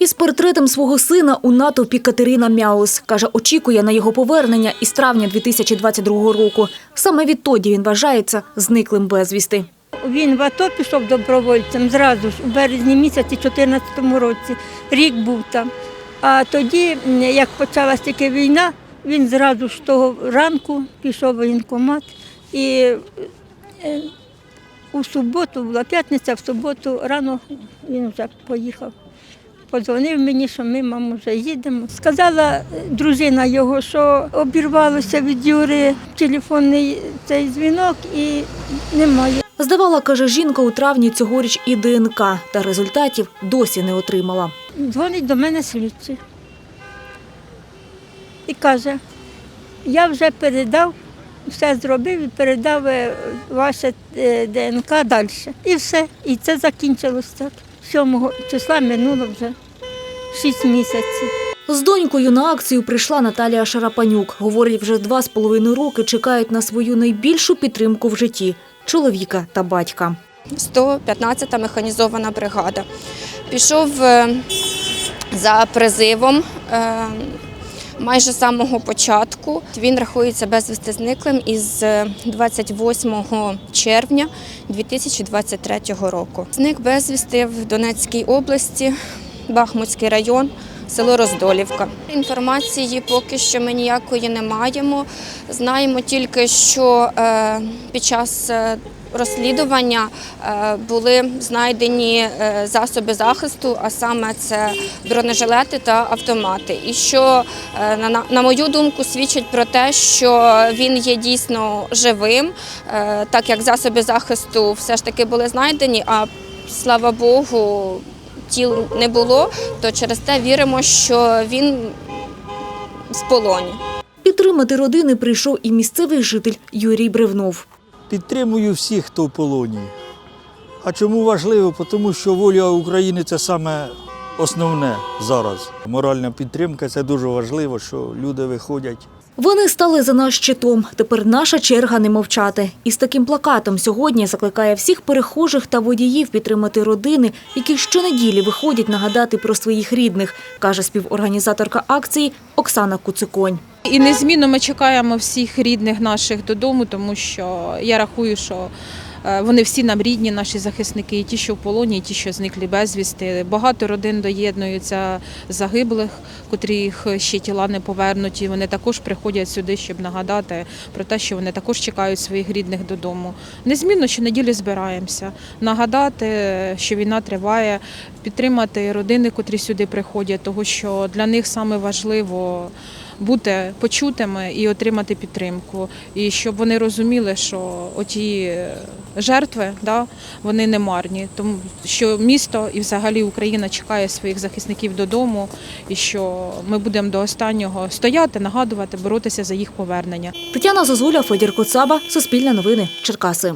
Із портретом свого сина у натовпі Катерина Мяус. Каже, очікує на його повернення із травня 2022 року. Саме відтоді він вважається зниклим безвісти. Він в АТО пішов добровольцем зразу ж у березні місяці 2014 році. Рік був там. А тоді, як почалась тільки війна, він зразу ж того ранку пішов в воєнкомат. І е, у суботу, була п'ятниця, в суботу рано він вже поїхав. Подзвонив мені, що ми, мамо, вже їдемо. Сказала е, дружина його, що обірвалося від Юри телефонний цей дзвінок і немає. Здавала, каже жінка, у травні цьогоріч і ДНК, та результатів досі не отримала. Дзвонить до мене слідчий і каже, я вже передав, все зробив і передав е, ваше е, ДНК далі. І все. І це закінчилось так. 7 числа минуло вже 6 місяців. З донькою на акцію прийшла Наталія Шарапанюк. Говорить, вже два з половиною роки чекають на свою найбільшу підтримку в житті – чоловіка та батька. 115-та механізована бригада. Пішов е, за призивом е, майже з самого початку. Він рахується безвісти зниклим із е, 28 червня 2023 року. Зник безвісти в Донецькій області, Бахмутський район. Село Роздолівка. Інформації поки що ми ніякої не маємо. Знаємо тільки, що е, під час е, розслідування е, були знайдені е, засоби захисту, а саме це бронежилети та автомати. І що, е, на- мою думку, свідчить про те, що він є дійсно живим, так як засоби захисту все ж таки були знайдені, а слава Богу, тіл не було, то через те віримо, що він в полоні. Підтримати родини прийшов і місцевий житель Юрій Бревнов. Підтримую всіх, хто в полоні. А чому важливо? Тому що воля України це саме основне зараз. Моральна підтримка це дуже важливо, що люди виходять. Вони стали за нас щитом. Тепер наша черга не мовчати. І з таким плакатом сьогодні закликає всіх перехожих та водіїв підтримати родини, які щонеділі виходять нагадати про своїх рідних, каже співорганізаторка акції Оксана Куциконь. І незмінно ми чекаємо всіх рідних наших додому, тому що я рахую, що е, вони всі нам рідні, наші захисники, і ті, що в полоні, і ті, що зниклі безвісти. Багато родин доєднуються загиблих, котрих ще тіла не повернуті. Вони також приходять сюди, щоб нагадати про те, що вони також чекають своїх рідних додому. Незмінно щонеділі збираємося, нагадати, що війна триває, підтримати родини, котрі сюди приходять, тому що для них саме важливо бути почутими і отримати підтримку. І щоб вони розуміли, що оті жертви да, вони не марні, тому що місто і взагалі Україна чекає своїх захисників додому, і що ми будемо до останнього стояти, нагадувати, боротися за їх повернення. Тетяна Зозуля, Федір Коцаба, Суспільне новини, Черкаси.